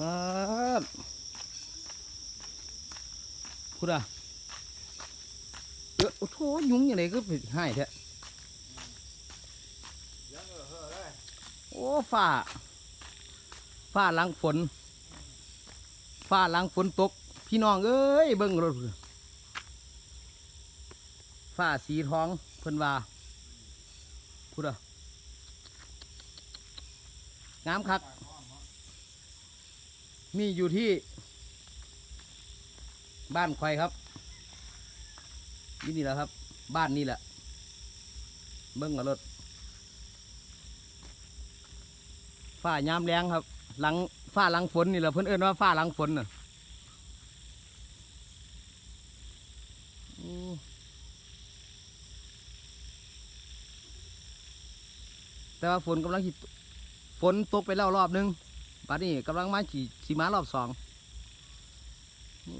ครับพูดอะเออโอ้โหยุงอย่างไรก็ไปให้แท้โอ้ฝ้าฝ้าหลังฝนฝ้าหลังฝนตก พี่น้องเอ้ยเบิ่งรถพุ่นฝ้าสีทองเพิ่นว่าพูดอะงามคัก นี่อยู่ที่บ้านใครครับนี่นี่แหละครับ บ้านนี่แหละ เบิ้งกับรถฝ้ายามแรงครับ หลังฝ้าหลังฝนนี่แหละเพิ่นเอิ้นว่าฝ้าหลังฝนน่ะแต่ว่าฝนกำลังฝนตกไปแล้วรอบหนึง บัดนี้กำลังมาขี่ขี่ม้ารอบสองอ